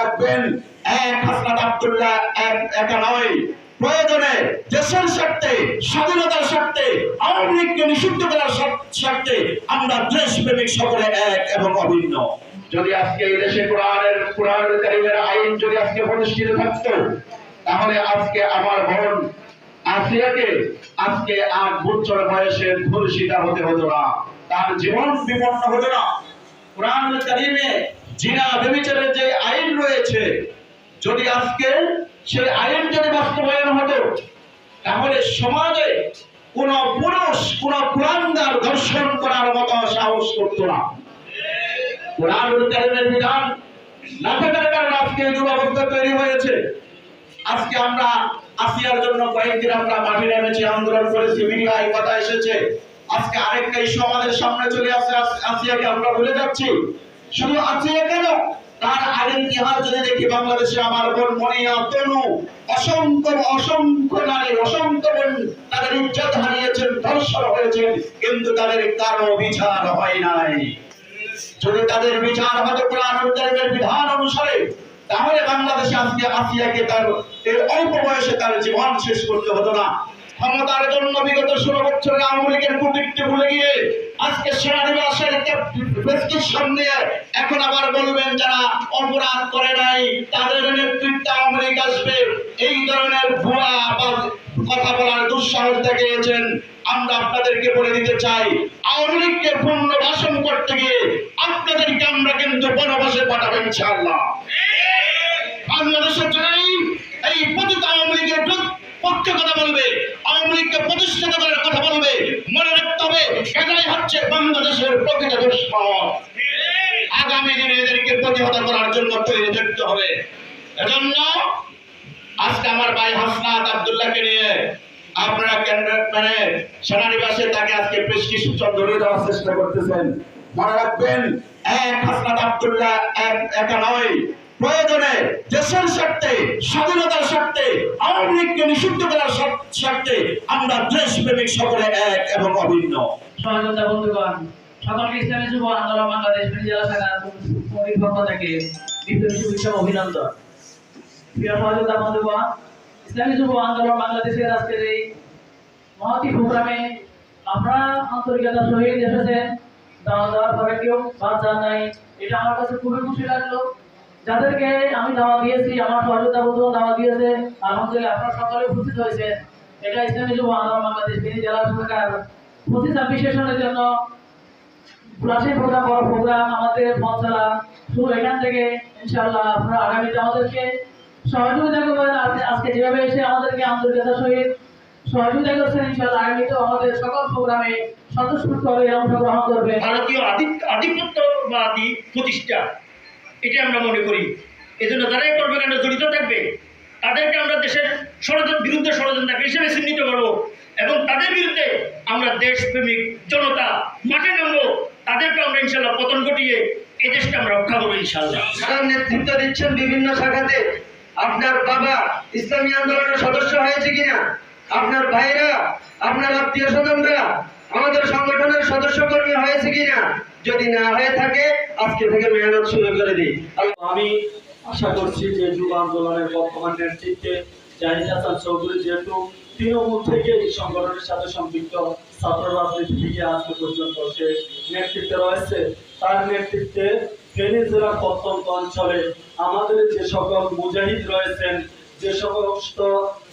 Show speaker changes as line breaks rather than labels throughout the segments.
রাখবেন, এক হাসনাত আব্দুল্লাহ, একা নয়। প্রয়োজনে দেশের স্বার্থে, স্বাধীনতার স্বার্থে, আওয়ামী লীগকে নিষিদ্ধ করার স্বার্থে আমরা দেশপ্রেমিক সকলে এক এবং অভিন্ন। যদি আজকে এই দেশে কোরআনের কোরআনের কারিমের আইন যদি আজকে প্রতিষ্ঠিত থাকতো, তাহলে আজকে আমার বোন আসিয়াকে আজকে আট বছর বয়সে ধর্ষিতা হতে হতো না। তার জীবন বিপন্ন হতো না। কোরআন কারিমে জিনা বেবিচারের যে আইন রয়েছে, যদি আজকে সেই আইন যদি বাস্তবায়ন হতো, তাহলে সমাজে কোন পুরুষ, কোন কোরআনদার দর্শন করার মতো সাহস করতো না। আমরা আসিয়ার জন্য আমরা মাঠে আন্দোলন করেছি কথা এসেছে। আজকে সামনে চলে আমরা ভুলে যাচ্ছি। শুধু আসিয়া কেন? তার আগের ইতিহাস যদি দেখি বাংলাদেশে আমার বোন মনিয়া, তনু, অসংখ্য অসংখ্য নারী, অসংখ্য বোন তাদের ইজ্জত হারিয়েছেন, ধর্ষণ হয়েছেন, কিন্তু তাদের কারও বিচার হয় নাই। যদি তাদের বিচার হতো কোরআন বিধান অনুসারে, তাহলে বাংলাদেশে আজকে আসিয়াকে তার এই অল্প বয়সে তার জীবন শেষ করতে হতো না। ক্ষমতার জন্য বিগত ষোলো বছরের আওয়ামী লীগের কুকীর্তি ভুলে গিয়ে আজকে সেনানিবাসের প্রেসক্রিপশন নিয়ে এখন আবার বলবেন যারা অপরাধ করে নাই, তাদের নেতৃত্বে আওয়ামী আসবে। এই ধরনের ভুয়া কথা বলার দুঃসাহস দেখিয়েছেন। আমরা আপনাদেরকে বলে দিতে চাই, আওয়ামী লীগকে পুনর্বাসন করতে গিয়ে আপনাদেরকে আমরা কিন্তু বনবাসে পাঠাবেন ইনশাআল্লাহ। বাংলাদেশে চাই এই পতিত আওয়ামী লীগের পক্ষে কথা বলবে দুশ্মন আগামী দিনে এদেরকে প্রতিহত করার জন্য তৈরি থাকতে হবে। এজন্য আজকে আমার ভাই হাসনাত আব্দুল্লাহকে নিয়ে আপনারা মানে সেনানিবাসে তাকে আজকে প্রেসক্রিপশন ধরিয়ে দেওয়ার চেষ্টা করতেছেন। মনে রাখবেন, এক হাসনাত আব্দুল্লাহ এক একা নয়। প্রয়োজনে দেশের স্বার্থে, স্বাধীনতার স্বার্থে, আওয়ামী নিষিদ্ধ করার স্বার্থে আমরা দেশপ্রেমিক সকলে এক এবং অভিন্ন।
সহযোগিতা বন্ধুগণ সকলকে ইসলামী আন্দোলন বাংলাদেশ জেলা শাখা কমিটির পক্ষ ইসলামী যুব আন্দোলন বাংলাদেশের আজকের এই মহতি আমরা কেউ বাদ নাই। এটা আমার কাছে খুবই খুশি লাগল। যাদেরকে আমি দাওয়া দিয়েছি, আমার সহযোগিতা বন্ধুগণ দাওয়া দিয়েছে। আলহামদুলিল্লাহ, আপনারা সকলে উপস্থিত হয়েছে। এটা ইসলামী যুব আন্দোলন বাংলাদেশ তিনি জেলা সরকার পঁচিশ ছাব্বিশ জন্য ক্লাসে প্রোগ্রাম, বড় প্রোগ্রাম, আমাদের পঞ্চালা শুরু এখান থেকে ইনশাআল্লাহ আপনারা আগামীতে আমাদেরকে সহযোগিতা করবেন আজকে- যেভাবে এসে আমাদেরকে আন্তর্জাতিক সহিত সহযোগিতা করছেন, ইনশাআল্লাহ আগামীতেও আমাদের সকল প্রোগ্রামে স্বতঃস্ফূর্তভাবে অংশগ্রহণ করবে।
ভারতীয় আধিপত্যবাদী প্রতিষ্ঠা এটা আমরা মনে করি। এজন্য যারাই কর্মকাণ্ডে জড়িত থাকবে, তাদেরকে আমরা দেশের ষড়যন্ত্র বিরুদ্ধে ষড়যন্ত্র হিসেবে চিহ্নিত করব এবং তাদের বিরুদ্ধে আমরা দেশপ্রেমিক জনতা মাঠে নামবো। তাদেরকে আমরা ইনশাল্লাহ পতন ঘটিয়ে এই দেশকে আমরা রক্ষা করব ইনশাল্লাহ
যারা নেতৃত্ব দিচ্ছেন বিভিন্ন শাখাতে। আপনার বাবা ইসলামী আন্দোলনের সদস্য হয়েছে কিনা? আপনার ভাইরা আপনার আত্মীয় স্বজনরা আমাদের সংগঠনের সদস্য কর্মী হয়েছে কিনা? যদি না হয়ে থাকে আজকে থেকে মেহনত শুরু করে দিই।
আমি আশা করছি যে যুব আন্দোলনের বর্তমান নেতৃত্বে জাহিদ হাসান চৌধুরী যেহেতু তৃণমূল থেকে এই সংগঠনের সাথে সম্পৃক্ত ছাত্র রাজনীতি থেকে আজকে পর্যন্ত সে নেতৃত্বে রয়েছে, তার নেতৃত্বে ফেনী জেলার প্রত্যন্ত অঞ্চলে আমাদের যে সকল মুজাহিদ রয়েছেন, যে সমস্ত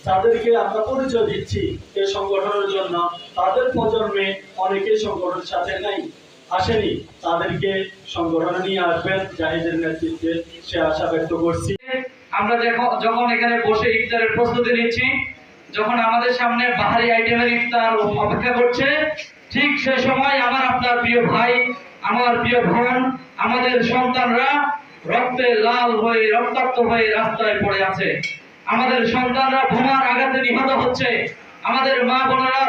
যাদেরকে আমরা পরিচয় দিচ্ছি এই সংগঠনের জন্য, তাদের প্রজন্মে অনেকেই সংগঠনের সাথে নাই, আসেনি। তাদেরকে সংগঠনে নিয়ে আসবেন, জাহিদের নেতৃত্বে সে আশা ব্যক্ত করছি।
আমরা যখন এখানে বসে ইফতারের প্রস্তুতি নিচ্ছি যখন আমাদের সামনে বাহারি আইটেমের ইফতার অপেক্ষা করছে, ঠিক সে সময় আমার আপনার প্রিয় ভাই, আমার প্রিয় বোন, আমাদের সন্তানরা রক্তে লাল হয়ে, রক্তাক্ত হয়ে রাস্তায় পড়ে আছে। আমাদের সন্তানরা বোমার আঘাতে নিহত হচ্ছে। আমাদের মা বোনেরা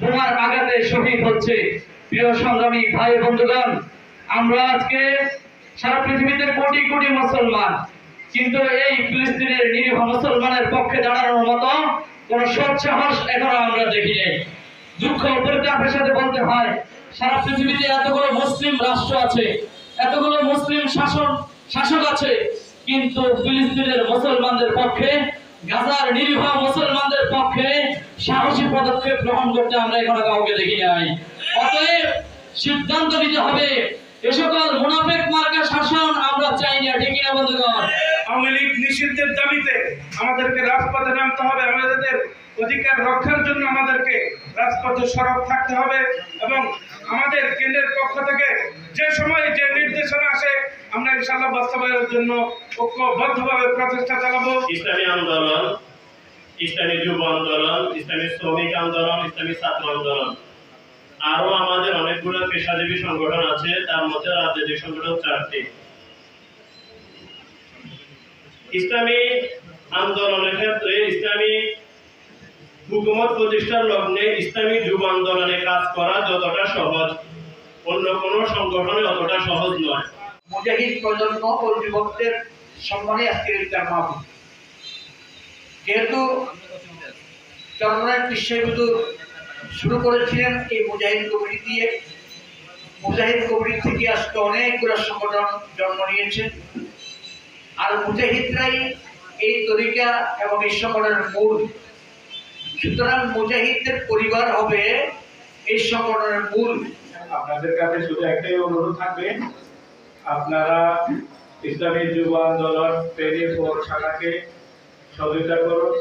বোমার আঘাতে শহীদ হচ্ছে। প্রিয় সংগ্রামী ভাই বন্ধুগণ, আমরা আজকে সারা পৃথিবীতে কোটি কোটি মুসলমান, কিন্তু এই ফিলিস্তিনের নিরীহ মুসলমানের পক্ষে দাঁড়ানোর মতো কোন আমরা দেখি নাই। দুঃখ পরিতাপের সাথে বলতে হয়, সারা পৃথিবীতে এতগুলো মুসলিম রাষ্ট্র আছে, এতগুলো মুসলিম শাসন, শাসক আছে, কিন্তু ফিলিস্তিনের মুসলমানদের পক্ষে, গাজার নিরীহ মুসলমানদের পক্ষে সাহসী পদক্ষেপ গ্রহণ করতে আমরা এখনও কাউকে দেখি নাই। অতএব সিদ্ধান্ত নিতে হবে এ সকল মুনাফেক মার্কা শাসন আমরা চাই না ঠিক না বন্ধুগণ?
আওয়ামী লীগ নিষিদ্ধের দাবিতে আমাদেরকে রাজপথে নামতে হবে আমাদের অধিকার রক্ষার জন্য আমাদেরকে রাজপথে সরব থাকতে হবে এবং আমাদের কেন্দ্রের পক্ষ থেকে যে সময় যে নির্দেশনা আসে আমরা ইনশাল্লাহ বাস্তবায়নের জন্য ঐক্যবদ্ধভাবে প্রচেষ্টা চালাবো।
ইসলামী আন্দোলন ইসলামী যুব আন্দোলন ইসলামী শ্রমিক আন্দোলন ইসলামী ছাত্র আন্দোলন। আরও আমাদের অনেকগুলো পেশাজীবী সংগঠন আছে, তার মধ্যে রাজনৈতিক সংগঠন চারটি। ইসলামী আন্দোলনের ক্ষেত্রে ইসলামী হুকুমত প্রতিষ্ঠার লগ্নে ইসলামী যুব আন্দোলনে কাজ করা যতটা সহজ, অন্য কোনো সংগঠনে অতটা সহজ নয়।
মুজাহিদ প্রজন্ম ও যুবকদের সম্মানে আজকের ইফতার মাহফিল যেহেতু চন্দ্রনাথ বিশ্ববিদ্যুৎ শুরু করেছিলেন এই মুজাহিদ কমিটি দিয়ে। মুজাহিদ কমিটি থেকে আজকে অনেকগুলো সংগঠন জন্ম নিয়েছে। আর মুজাহিদরাই এই তরিকা এবং এই সংগঠনের মূল। সুতরাং মুজাহিদদের পরিবার হবে এই সংগঠনের মূল।
আপনাদের কাছে শুধু একটাই অনুরোধ থাকবে, আপনারা ইসলামী যুব আন্দোলন পেরিয়ে পৌর শাখাকে সহযোগিতা করুন।